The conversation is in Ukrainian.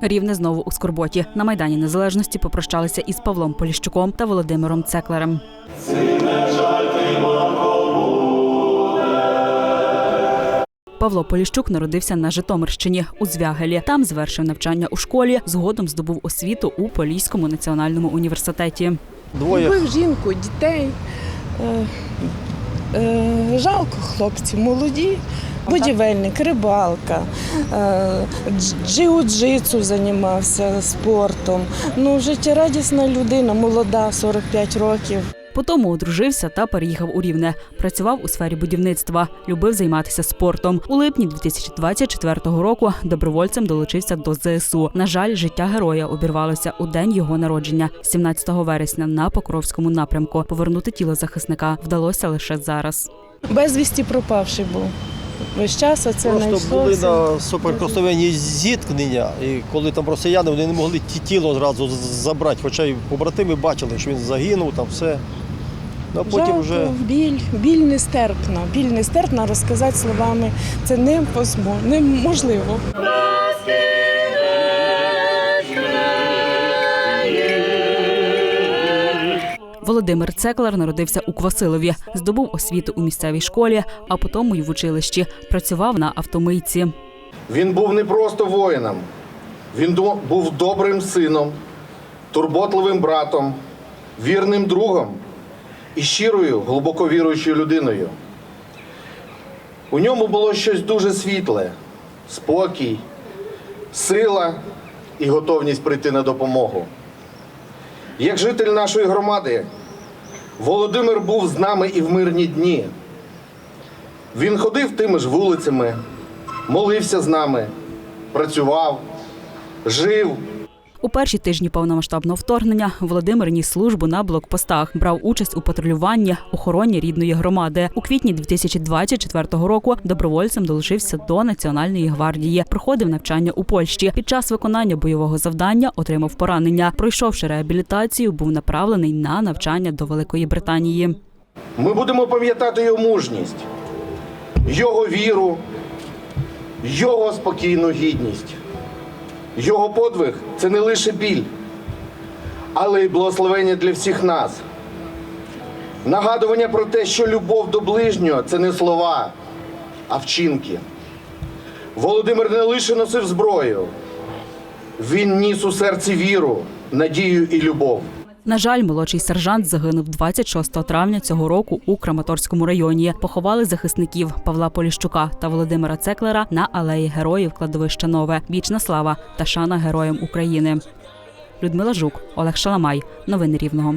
Рівне знову у скорботі. На майдані незалежності попрощалися із Павлом Поліщуком та Володимиром Цеклерем. Павло Поліщук народився на Житомирщині у Звягелі. Там звершив навчання у школі. Згодом здобув освіту у Поліському національному університеті. Двоє Любив жінку, дітей. Е, е, жалко хлопці, молоді. Будівельник, рибалка, е, джиу-джитсу займався спортом. Ну, життєрадісна людина, молода, 45 років. Потім одружився та переїхав у Рівне. Працював у сфері будівництва, любив займатися спортом. У липні 2024 року добровольцем долучився до ЗСУ. На жаль, життя героя обірвалося у день його народження, 17 вересня, на Покровському напрямку. Повернути тіло захисника вдалося лише зараз. Безвісті пропавший був. Весь час оце просто були знайшлося. на суперкостовенні зіткнення, і коли там росіяни вони не могли ті тіло зразу забрати, хоча й побратими бачили, що він загинув, там все. Ну, а потім Жалко, вже біль, біль нестерпна. Біль нестерпна розказати словами. Це неможливо. Володимир Цеклер народився у Квасилові, здобув освіту у місцевій школі, а потім і в училищі. Працював на автомийці. Він був не просто воїном, він був добрим сином, турботливим братом, вірним другом і щирою, глибоко віруючою людиною. У ньому було щось дуже світле, спокій, сила і готовність прийти на допомогу. Як житель нашої громади, Володимир був з нами і в мирні дні. Він ходив тими ж вулицями, молився з нами, працював, жив. У перші тижні повномасштабного вторгнення Володимир ніс службу на блокпостах, брав участь у патрулюванні, охороні рідної громади. У квітні 2024 року добровольцем долучився до Національної гвардії, проходив навчання у Польщі. Під час виконання бойового завдання отримав поранення. Пройшовши реабілітацію, був направлений на навчання до Великої Британії. Ми будемо пам'ятати його мужність, його віру, його спокійну гідність. Його подвиг це не лише біль, але й благословення для всіх нас. Нагадування про те, що любов до ближнього це не слова, а вчинки. Володимир не лише носив зброю, він ніс у серці віру, надію і любов. На жаль, молодший сержант загинув 26 травня цього року у Краматорському районі. Поховали захисників Павла Поліщука та Володимира Цеклера на алеї героїв кладовища Нове. Вічна слава та шана героям України. Людмила Жук, Олег Шаламай. Новини Рівного.